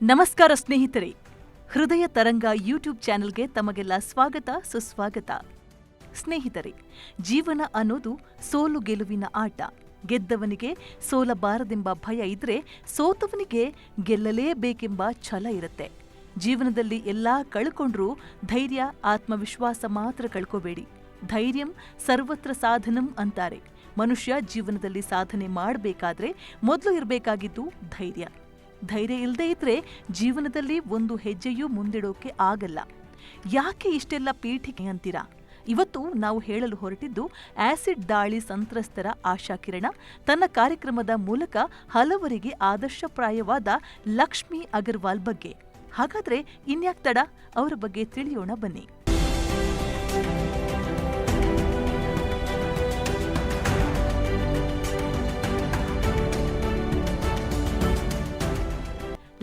ನಮಸ್ಕಾರ ಸ್ನೇಹಿತರೆ. ಹೃದಯ ತರಂಗ ಯೂಟ್ಯೂಬ್ ಚಾನೆಲ್ಗೆ ತಮಗೆಲ್ಲ ಸ್ವಾಗತ, ಸುಸ್ವಾಗತ. ಸ್ನೇಹಿತರೆ, ಜೀವನ ಅನ್ನೋದು ಸೋಲು ಗೆಲುವಿನ ಆಟ. ಗೆದ್ದವನಿಗೆ ಸೋಲಬಾರದೆಂಬ ಭಯ ಇದ್ರೆ ಸೋತವನಿಗೆ ಗೆಲ್ಲಲೇಬೇಕೆಂಬ ಛಲ ಇರುತ್ತೆ. ಜೀವನದಲ್ಲಿ ಎಲ್ಲ ಕಳ್ಕೊಂಡ್ರೂ ಧೈರ್ಯ, ಆತ್ಮವಿಶ್ವಾಸ ಮಾತ್ರ ಕಳ್ಕೋಬೇಡಿ. ಧೈರ್ಯಂ ಸರ್ವತ್ರ ಸಾಧನಂ ಅಂತಾರೆ. ಮನುಷ್ಯ ಜೀವನದಲ್ಲಿ ಸಾಧನೆ ಮಾಡಬೇಕಾದ್ರೆ ಮೊದಲು ಇರಬೇಕಾಗಿದ್ದು ಧೈರ್ಯ. ಧೈರ್ಯ ಇಲ್ಲದೆ ಇದ್ರೆ ಜೀವನದಲ್ಲಿ ಒಂದು ಹೆಜ್ಜೆಯೂ ಮುಂದಿಡೋಕೆ ಆಗಲ್ಲ. ಯಾಕೆ ಇಷ್ಟೆಲ್ಲ ಪೀಠಿಕೆ ಅಂತೀರಾ? ಇವತ್ತು ನಾವು ಹೇಳಲು ಹೊರಟಿದ್ದು ಆಸಿಡ್ ದಾಳಿ ಸಂತ್ರಸ್ತರ ಆಶಾಕಿರಣ, ತನ್ನ ಕಾರ್ಯಕ್ರಮದ ಮೂಲಕ ಹಲವರಿಗೆ ಆದರ್ಶಪ್ರಾಯವಾದ ಲಕ್ಷ್ಮಿ ಅಗರ್ವಾಲ್ ಬಗ್ಗೆ. ಹಾಗಾದ್ರೆ ಇನ್ಯಾಕ್ ತಡ? ಅವರ ಬಗ್ಗೆ ತಿಳಿಯೋಣ ಬನ್ನಿ.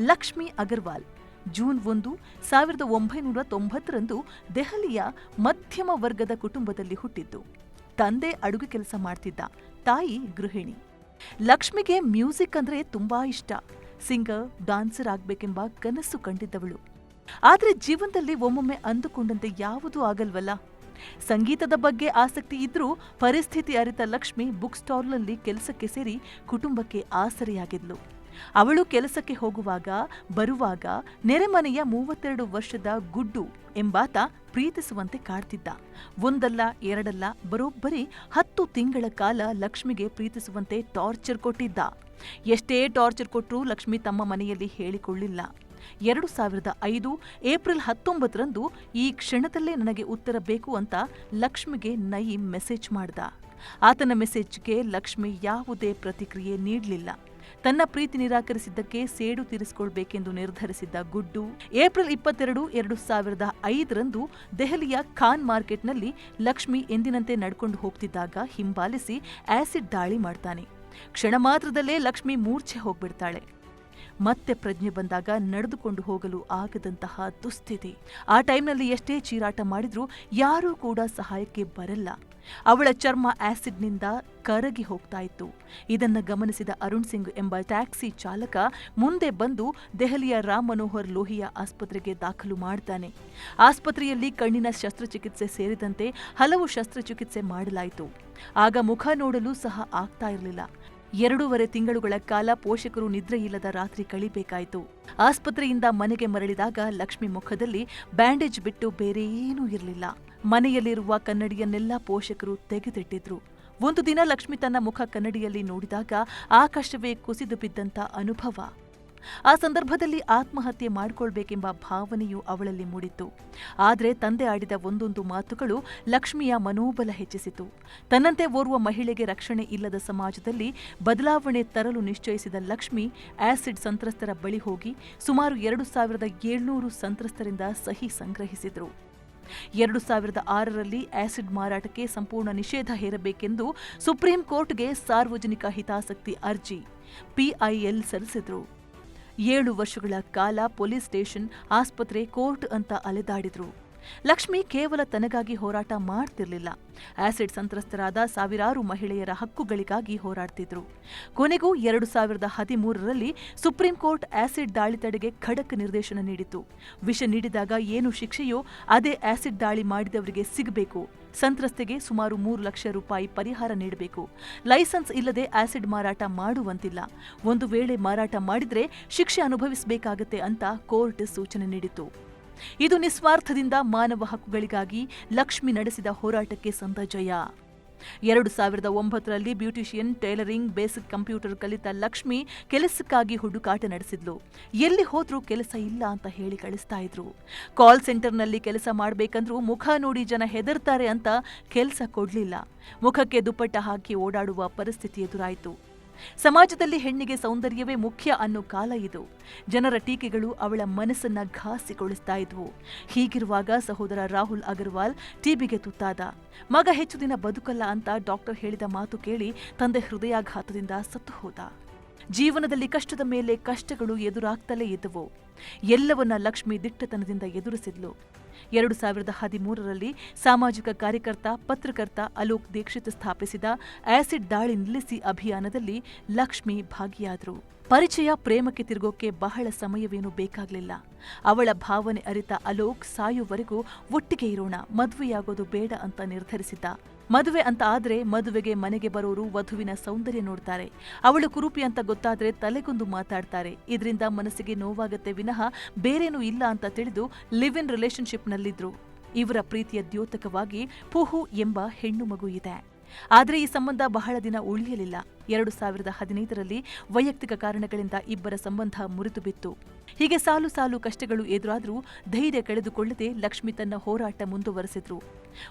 ಲಕ್ಷ್ಮಿ ಅಗರ್ವಾಲ್. ಜೂನ್ ಒಂದು, ಸಾವಿರದ ಒಂಬೈನೂರ ತೊಂಬತ್ತರಂದು ದೆಹಲಿಯ ಮಧ್ಯಮ ವರ್ಗದ ಕುಟುಂಬದಲ್ಲಿ ಹುಟ್ಟಿದ್ದು. ತಂದೆ ಅಡುಗೆ ಕೆಲಸ ಮಾಡ್ತಿದ್ದ, ತಾಯಿ ಗೃಹಿಣಿ. ಲಕ್ಷ್ಮಿಗೆ ಮ್ಯೂಸಿಕ್ ಅಂದ್ರೆ ತುಂಬಾ ಇಷ್ಟ. ಸಿಂಗರ್, ಡಾನ್ಸರ್ ಆಗ್ಬೇಕೆಂಬ ಕನಸು ಕಂಡಿದ್ದವಳು. ಆದರೆ ಜೀವನದಲ್ಲಿ ಒಮ್ಮೊಮ್ಮೆ ಅಂದುಕೊಂಡಂತೆ ಯಾವುದೂ ಆಗಲ್ವಲ್ಲ. ಸಂಗೀತದ ಬಗ್ಗೆ ಆಸಕ್ತಿ ಇದ್ರೂ ಪರಿಸ್ಥಿತಿ ಅರಿತ ಲಕ್ಷ್ಮಿ ಬುಕ್ ಸ್ಟಾಲ್ನಲ್ಲಿ ಕೆಲಸಕ್ಕೆ ಸೇರಿ ಕುಟುಂಬಕ್ಕೆ ಆಸರೆಯಾಗಿದ್ಲು. ಅವಳು ಕೆಲಸಕ್ಕೆ ಹೋಗುವಾಗ, ಬರುವಾಗ ನೆರೆಮನೆಯ ಮೂವತ್ತೆರಡು ವರ್ಷದ ಗುಡ್ಡು ಎಂಬಾತ ಪ್ರೀತಿಸುವಂತೆ ಕಾಡ್ತಿದ್ದ. ಒಂದಲ್ಲ, ಎರಡಲ್ಲ, ಬರೋಬ್ಬರಿ ಹತ್ತು ತಿಂಗಳ ಕಾಲ ಲಕ್ಷ್ಮಿಗೆ ಪ್ರೀತಿಸುವಂತೆ ಟಾರ್ಚರ್ ಕೊಟ್ಟಿದ್ದ. ಎಷ್ಟೇ ಟಾರ್ಚರ್ ಕೊಟ್ಟರೂ ಲಕ್ಷ್ಮಿ ತಮ್ಮ ಮನೆಯಲ್ಲಿ ಹೇಳಿಕೊಳ್ಳಿಲ್ಲ. ಎರಡು ಸಾವಿರದ ಐದು, ಏಪ್ರಿಲ್ ಹತ್ತೊಂಬತ್ತರಂದು ಈ ಕ್ಷಣದಲ್ಲೇ ನನಗೆ ಉತ್ತರ ಬೇಕು ಅಂತ ಲಕ್ಷ್ಮಿಗೆ ನಯಿ ಮೆಸೇಜ್ ಮಾಡ್ದ. ಆತನ ಮೆಸೇಜ್ಗೆ ಲಕ್ಷ್ಮಿ ಯಾವುದೇ ಪ್ರತಿಕ್ರಿಯೆ ನೀಡಲಿಲ್ಲ. ತನ್ನ ಪ್ರೀತಿ ನಿರಾಕರಿಸಿದ್ದಕ್ಕೆ ಸೇಡು ತೀರಿಸಿಕೊಳ್ಬೇಕೆಂದು ನಿರ್ಧರಿಸಿದ್ದ ಗುಡ್ಡು, ಏಪ್ರಿಲ್ ಇಪ್ಪತ್ತೆರಡು, ಎರಡು ಸಾವಿರದ ಐದರಂದು ದೆಹಲಿಯ ಖಾನ್ ಮಾರ್ಕೆಟ್ನಲ್ಲಿ ಲಕ್ಷ್ಮಿ ಎಂದಿನಂತೆ ನಡ್ಕೊಂಡು ಹೋಗ್ತಿದ್ದಾಗ ಹಿಂಬಾಲಿಸಿ ಆಸಿಡ್ ದಾಳಿ ಮಾಡ್ತಾನೆ. ಕ್ಷಣ ಮಾತ್ರದಲ್ಲೇ ಲಕ್ಷ್ಮಿ ಮೂರ್ಛೆ ಹೋಗ್ಬಿಡ್ತಾಳೆ. ಮತ್ತೆ ಪ್ರಜ್ಞೆ ಬಂದಾಗ ನಡೆದುಕೊಂಡು ಹೋಗಲು ಆಗದಂತಹ ದುಸ್ಥಿತಿ. ಆ ಟೈಮ್ನಲ್ಲಿ ಎಷ್ಟೇ ಚೀರಾಟ ಮಾಡಿದ್ರೂ ಯಾರೂ ಕೂಡ ಸಹಾಯಕ್ಕೆ ಬರಲ್ಲ. ಅವಳ ಚರ್ಮ ಆಸಿಡ್ನಿಂದ ಕರಗಿ ಹೋಗ್ತಾ ಇತ್ತು. ಇದನ್ನು ಗಮನಿಸಿದ ಅರುಣ್ ಸಿಂಗ್ ಎಂಬ ಟ್ಯಾಕ್ಸಿ ಚಾಲಕ ಮುಂದೆ ಬಂದು ದೆಹಲಿಯ ರಾಮ್ ಮನೋಹರ್ ಲೋಹಿಯಾ ಆಸ್ಪತ್ರೆಗೆ ದಾಖಲು ಮಾಡ್ತಾನೆ. ಆಸ್ಪತ್ರೆಯಲ್ಲಿ ಕಣ್ಣಿನ ಶಸ್ತ್ರಚಿಕಿತ್ಸೆ ಸೇರಿದಂತೆ ಹಲವು ಶಸ್ತ್ರಚಿಕಿತ್ಸೆ ಮಾಡಲಾಯಿತು. ಆಗ ಮುಖ ನೋಡಲು ಸಹ ಆಗ್ತಾ ಇರಲಿಲ್ಲ. ಎರಡೂವರೆ ತಿಂಗಳುಗಳ ಕಾಲ ಪೋಷಕರು ನಿದ್ರೆಯಿಲ್ಲದ ರಾತ್ರಿ ಕಳಿಬೇಕಾಯಿತು. ಆಸ್ಪತ್ರೆಯಿಂದ ಮನೆಗೆ ಮರಳಿದಾಗ ಲಕ್ಷ್ಮಿ ಮುಖದಲ್ಲಿ ಬ್ಯಾಂಡೇಜ್ ಬಿಟ್ಟು ಬೇರೆ ಇರಲಿಲ್ಲ. ಮನೆಯಲ್ಲಿರುವ ಕನ್ನಡಿಯನ್ನೆಲ್ಲ ಪೋಷಕರು ತೆಗೆದಿಟ್ಟಿದ್ರು. ಒಂದು ದಿನ ಲಕ್ಷ್ಮಿ ತನ್ನ ಮುಖ ಕನ್ನಡಿಯಲ್ಲಿ ನೋಡಿದಾಗ ಆಕಾಶವೇ ಕುಸಿದು ಬಿದ್ದಂತ ಅನುಭವ. ಆ ಸಂದರ್ಭದಲ್ಲಿ ಆತ್ಮಹತ್ಯೆ ಮಾಡಿಕೊಳ್ಬೇಕೆಂಬ ಭಾವನೆಯು ಅವಳಲ್ಲಿ ಮೂಡಿತ್ತು. ಆದರೆ ತಂದೆ ಆಡಿದ ಒಂದೊಂದು ಮಾತುಗಳು ಲಕ್ಷ್ಮಿಯ ಮನೋಬಲ ಹೆಚ್ಚಿಸಿತು. ತನ್ನಂತೆ ಓರ್ವ ಮಹಿಳೆಗೆ ರಕ್ಷಣೆ ಇಲ್ಲದ ಸಮಾಜದಲ್ಲಿ ಬದಲಾವಣೆ ತರಲು ನಿಶ್ಚಯಿಸಿದ ಲಕ್ಷ್ಮಿ ಆಸಿಡ್ ಸಂತ್ರಸ್ತರ ಬಳಿ ಹೋಗಿ ಸುಮಾರು ಎರಡು ಸಾವಿರದ ಏಳ್ನೂರು ಸಂತ್ರಸ್ತರಿಂದ ಸಹಿ ಸಂಗ್ರಹಿಸಿದರು. ಎರಡು ಸಾವಿರದ ಆರರಲ್ಲಿ ಆಸಿಡ್ ಮಾರಾಟಕ್ಕೆ ಸಂಪೂರ್ಣ ನಿಷೇಧ ಹೇರಬೇಕೆಂದು ಸುಪ್ರೀಂ ಕೋರ್ಟ್ಗೆ ಸಾರ್ವಜನಿಕ ಹಿತಾಸಕ್ತಿ ಅರ್ಜಿ ಪಿಐಎಲ್ ಸಲ್ಲಿಸಿದ್ರು. ಏಳು ವರ್ಷಗಳ ಕಾಲ ಪೊಲೀಸ್ ಸ್ಟೇಷನ್, ಆಸ್ಪತ್ರೆ, ಕೋರ್ಟ್ ಅಂತ ಅಲೆದಾಡಿದ್ರು. ಲಕ್ಷ್ಮಿ ಕೇವಲ ತನಗಾಗಿ ಹೋರಾಟ ಮಾಡ್ತಿರ್ಲಿಲ್ಲ. ಆಸಿಡ್ ಸಂತ್ರಸ್ತರಾದ ಸಾವಿರಾರು ಮಹಿಳೆಯರ ಹಕ್ಕುಗಳಿಗಾಗಿ ಹೋರಾಡ್ತಿದ್ರು. ಕೊನೆಗೂ ಎರಡು ಸಾವಿರದ ಹದಿಮೂರರಲ್ಲಿ ಸುಪ್ರೀಂ ಕೋರ್ಟ್ ಆಸಿಡ್ ದಾಳಿ ತಡೆಗೆ ಖಡಕ್ ನಿರ್ದೇಶನ ನೀಡಿತು ವಿಷ ನೀಡಿದಾಗ ಏನು ಶಿಕ್ಷೆಯೋ ಅದೇ ಆಸಿಡ್ ದಾಳಿ ಮಾಡಿದವರಿಗೆ ಸಿಗಬೇಕು. ಸಂತ್ರಸ್ತೆಗೆ ಸುಮಾರು ಮೂರು ಲಕ್ಷ ರೂಪಾಯಿ ಪರಿಹಾರ ನೀಡಬೇಕು. ಲೈಸೆನ್ಸ್ ಇಲ್ಲದೆ ಆಸಿಡ್ ಮಾರಾಟ ಮಾಡುವಂತಿಲ್ಲ. ಒಂದು ವೇಳೆ ಮಾರಾಟ ಮಾಡಿದರೆ ಶಿಕ್ಷೆ ಅನುಭವಿಸಬೇಕಾಗತ್ತೆ ಅಂತ ಕೋರ್ಟ್ ಸೂಚನೆ ನೀಡಿತು ಇದು ನಿಸ್ವಾರ್ಥದಿಂದ ಮಾನವ ಹಕ್ಕುಗಳಿಗಾಗಿ ಲಕ್ಷ್ಮಿ ನಡೆಸಿದ ಹೋರಾಟಕ್ಕೆ ಸಂದ ಜಯ. ಎರಡು ಸಾವಿರದ ಒಂಬತ್ತರಲ್ಲಿ ಬ್ಯೂಟಿಷಿಯನ್ ಟೈಲರಿಂಗ್ ಬೇಸಿಕ್ ಕಂಪ್ಯೂಟರ್ ಕಲಿತ ಲಕ್ಷ್ಮಿ ಕೆಲಸಕ್ಕಾಗಿ ಹುಡುಕಾಟ ನಡೆಸಿದ್ಲು. ಎಲ್ಲಿ ಹೋದ್ರೂ ಕೆಲಸ ಇಲ್ಲ ಅಂತ ಹೇಳಿ ಕಳಿಸ್ತಾ ಇದ್ರು. ಕಾಲ್ ಸೆಂಟರ್ನಲ್ಲಿ ಕೆಲಸ ಮಾಡಬೇಕಂದ್ರೂ ಮುಖ ನೋಡಿ ಜನ ಹೆದರ್ತಾರೆ ಅಂತ ಕೆಲಸ ಕೊಡ್ಲಿಲ್ಲ. ಮುಖಕ್ಕೆ ದುಪ್ಪಟ್ಟ ಹಾಕಿ ಓಡಾಡುವ ಪರಿಸ್ಥಿತಿ ಎದುರಾಯಿತು. ಸಮಾಜದಲ್ಲಿ ಹೆಣ್ಣಿಗೆ ಸೌಂದರ್ಯವೇ ಮುಖ್ಯ ಅನ್ನೋ ಕಾಲ ಇದು. ಜನರ ಟೀಕೆಗಳು ಅವಳ ಮನಸ್ಸನ್ನ ಘಾಸಿಗೊಳಿಸ್ತಾ ಇದ್ವು. ಹೀಗಿರುವಾಗ ಸಹೋದರ ರಾಹುಲ್ ಅಗರ್ವಾಲ್ ಟಿಬಿಗೆ ತುತ್ತಾದ. ಮಗ ಹೆಚ್ಚು ದಿನ ಬದುಕಲ್ಲ ಅಂತ ಡಾಕ್ಟರ್ ಹೇಳಿದ ಮಾತು ಕೇಳಿ ತಂದೆ ಹೃದಯಾಘಾತದಿಂದ ಸತ್ತು ಹೋದ. ಜೀವನದಲ್ಲಿ ಕಷ್ಟದ ಮೇಲೆ ಕಷ್ಟಗಳು ಎದುರಾಗ್ತಲೇ ಇದ್ದವು. ಎಲ್ಲವನ್ನ ಲಕ್ಷ್ಮಿ ದಿಟ್ಟತನದಿಂದ ಎದುರಿಸಿದ್ಲು. ಎರಡು ಸಾವಿರದ ಹದಿಮೂರರಲ್ಲಿ ಸಾಮಾಜಿಕ ಕಾರ್ಯಕರ್ತ, ಪತ್ರಕರ್ತ ಅಲೋಕ್ ದೀಕ್ಷಿತ್ ಸ್ಥಾಪಿಸಿದ ಆಸಿಡ್ ದಾಳಿ ನಿಲ್ಲಿಸಿ ಅಭಿಯಾನದಲ್ಲಿ ಲಕ್ಷ್ಮಿ ಭಾಗಿಯಾದರು. ಪರಿಚಯ ಪ್ರೇಮಕ್ಕೆ ತಿರುಗೋಕೆ ಬಹಳ ಸಮಯವೇನೂ ಬೇಕಾಗಲಿಲ್ಲ. ಅವಳ ಭಾವನೆ ಅರಿತ ಅಲೋಕ್ ಸಾಯುವವರೆಗೂ ಒಟ್ಟಿಗೆ ಇರೋಣ, ಮದುವೆಯಾಗೋದು ಬೇಡ ಅಂತ ನಿರ್ಧರಿಸಿದ್ದ. ಮದುವೆ ಅಂತ ಆದರೆ ಮದುವೆಗೆ ಮನೆಗೆ ಬರೋರು ವಧುವಿನ ಸೌಂದರ್ಯ ನೋಡ್ತಾರೆ. ಅವಳು ಕುರುಪಿ ಅಂತ ಗೊತ್ತಾದ್ರೆ ತಲೆಗೊಂದು ಮಾತಾಡ್ತಾರೆ. ಇದರಿಂದ ಮನಸ್ಸಿಗೆ ನೋವಾಗತ್ತೆ ವಿನಃ ಬೇರೇನೂ ಇಲ್ಲ ಅಂತ ತಿಳಿದು ಲಿವ್ ಇನ್ ರಿಲೇಶನ್ಶಿಪ್ನಲ್ಲಿದ್ರು ಇವರ ಪ್ರೀತಿಯ ದ್ಯೋತಕವಾಗಿ ಪುಹು ಎಂಬ ಹೆಣ್ಣು ಮಗು ಇದೆ. ಆದರೆ ಈ ಸಂಬಂಧ ಬಹಳ ದಿನ ಉಳಿಯಲಿಲ್ಲ. ಎರಡು ಸಾವಿರದ ಹದಿನೈದರಲ್ಲಿ ವೈಯಕ್ತಿಕ ಕಾರಣಗಳಿಂದ ಇಬ್ಬರ ಸಂಬಂಧ ಮುರಿದು ಬಿತ್ತು ಹೀಗೆ ಸಾಲು ಸಾಲು ಕಷ್ಟಗಳು ಎದುರಾದರೂ ಧೈರ್ಯ ಕಳೆದುಕೊಳ್ಳದೆ ಲಕ್ಷ್ಮಿ ತನ್ನ ಹೋರಾಟ ಮುಂದುವರೆಸಿದ್ರು.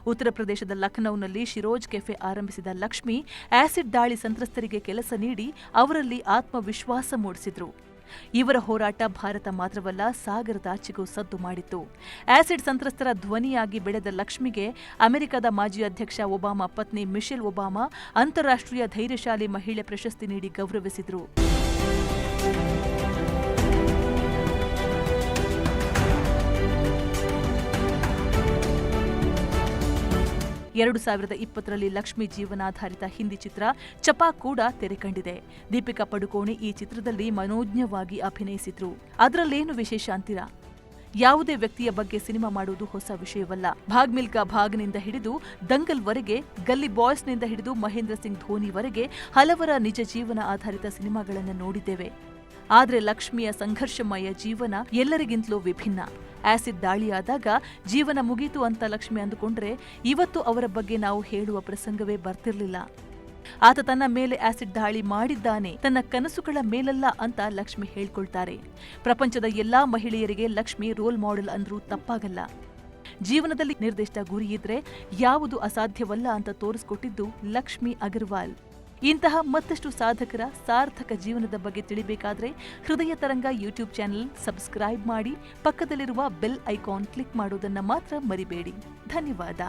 ಉತ್ತರ ಪ್ರದೇಶದ ಲಖನೌನಲ್ಲಿ ಶಿರೋಜ್ ಕೆಫೆ ಆರಂಭಿಸಿದ ಲಕ್ಷ್ಮಿ ಆಸಿಡ್ ದಾಳಿ ಸಂತ್ರಸ್ತರಿಗೆ ಕೆಲಸ ನೀಡಿ ಅವರಲ್ಲಿ ಆತ್ಮವಿಶ್ವಾಸ ಮೂಡಿಸಿದ್ರು. ಇವರ ಹೋರಾಟ ಭಾರತ ಮಾತ್ರವಲ್ಲ ಸಾಗರದಾಚೆಗೂ ಸದ್ದು ಮಾಡಿತ್ತು. ಆಸಿಡ್ ಸಂತ್ರಸ್ತರ ಧ್ವನಿಯಾಗಿ ಬೆಳೆದ ಲಕ್ಷ್ಮಿಗೆ ಅಮೆರಿಕದ ಮಾಜಿ ಅಧ್ಯಕ್ಷ ಒಬಾಮಾ, ಪತ್ನಿ ಮಿಶೆಲ್ ಒಬಾಮಾ ಅಂತಾರಾಷ್ಟ್ರೀಯ ಧೈರ್ಯಶಾಲಿ ಮಹಿಳೆ ಪ್ರಶಸ್ತಿ ನೀಡಿ ಗೌರವಿಸಿದ್ರು. ಎರಡು ಸಾವಿರದ ಇಪ್ಪತ್ತರಲ್ಲಿ ಲಕ್ಷ್ಮಿ ಜೀವನಾಧಾರಿತ ಹಿಂದಿ ಚಿತ್ರ ಚಪಾ ಕೂಡ ತೆರೆ ಕಂಡಿದೆ. ದೀಪಿಕಾ ಪಡುಕೋಣೆ ಈ ಚಿತ್ರದಲ್ಲಿ ಮನೋಜ್ಞವಾಗಿ ಅಭಿನಯಿಸಿದ್ರು. ಅದರಲ್ಲೇನು ವಿಶೇಷ ಅಂತೀರಾ? ಯಾವುದೇ ವ್ಯಕ್ತಿಯ ಬಗ್ಗೆ ಸಿನಿಮಾ ಮಾಡುವುದು ಹೊಸ ವಿಷಯವಲ್ಲ. ಭಾಗ್ ಮಿಲ್ಕಾ ಭಾಗ್ನಿಂದ ಹಿಡಿದು ದಂಗಲ್ವರೆಗೆ ಗಲ್ಲಿ ಬಾಯ್ಸ್ನಿಂದ ಹಿಡಿದು ಮಹೇಂದ್ರ ಸಿಂಗ್ ಧೋನಿವರೆಗೆ ಹಲವರ ನಿಜ ಜೀವನ ಆಧಾರಿತ ಸಿನಿಮಾಗಳನ್ನು ನೋಡಿದ್ದೇವೆ. ಆದರೆ ಲಕ್ಷ್ಮಿಯ ಸಂಘರ್ಷಮಯ ಜೀವನ ಎಲ್ಲರಿಗಿಂತಲೂ ವಿಭಿನ್ನ. ಆಸಿಡ್ ದಾಳಿಯಾದಾಗ ಜೀವನ ಮುಗೀತು ಅಂತ ಲಕ್ಷ್ಮಿ ಅಂದುಕೊಂಡ್ರೆ ಇವತ್ತು ಅವರ ಬಗ್ಗೆ ನಾವು ಹೇಳುವ ಪ್ರಸಂಗವೇ ಬರ್ತಿರ್ಲಿಲ್ಲ. ಆತ ತನ್ನ ಮೇಲೆ ಆಸಿಡ್ ದಾಳಿ ಮಾಡಿದ್ದಾನೆ, ತನ್ನ ಕನಸುಗಳ ಮೇಲಲ್ಲ ಅಂತ ಲಕ್ಷ್ಮಿ ಹೇಳ್ಕೊಳ್ತಾರೆ. ಪ್ರಪಂಚದ ಎಲ್ಲಾ ಮಹಿಳೆಯರಿಗೆ ಲಕ್ಷ್ಮಿ ರೋಲ್ ಮಾಡೆಲ್ ಅಂದ್ರೂ ತಪ್ಪಾಗಲ್ಲ. ಜೀವನದಲ್ಲಿ ನಿರ್ದಿಷ್ಟ ಗುರಿಯಿದ್ರೆ ಯಾವುದು ಅಸಾಧ್ಯವಲ್ಲ ಅಂತ ತೋರಿಸ್ಕೊಟ್ಟಿದ್ದು ಲಕ್ಷ್ಮಿ ಅಗರ್ವಾಲ್. ಇಂತಹ ಮತ್ತಷ್ಟು ಸಾಧಕರ ಸಾರ್ಥಕ ಜೀವನದ ಬಗ್ಗೆ ತಿಳಿಬೇಕಾದರೆ ಹೃದಯ ತರಂಗ ಯೂಟ್ಯೂಬ್ ಚಾನೆಲ್ ಸಬ್ಸ್ಕ್ರೈಬ್ ಮಾಡಿ ಪಕ್ಕದಲ್ಲಿರುವ ಬೆಲ್ ಐಕಾನ್ ಕ್ಲಿಕ್ ಮಾಡೋದನ್ನ ಮಾತ್ರ ಮರಿಬೇಡಿ. ಧನ್ಯವಾದ.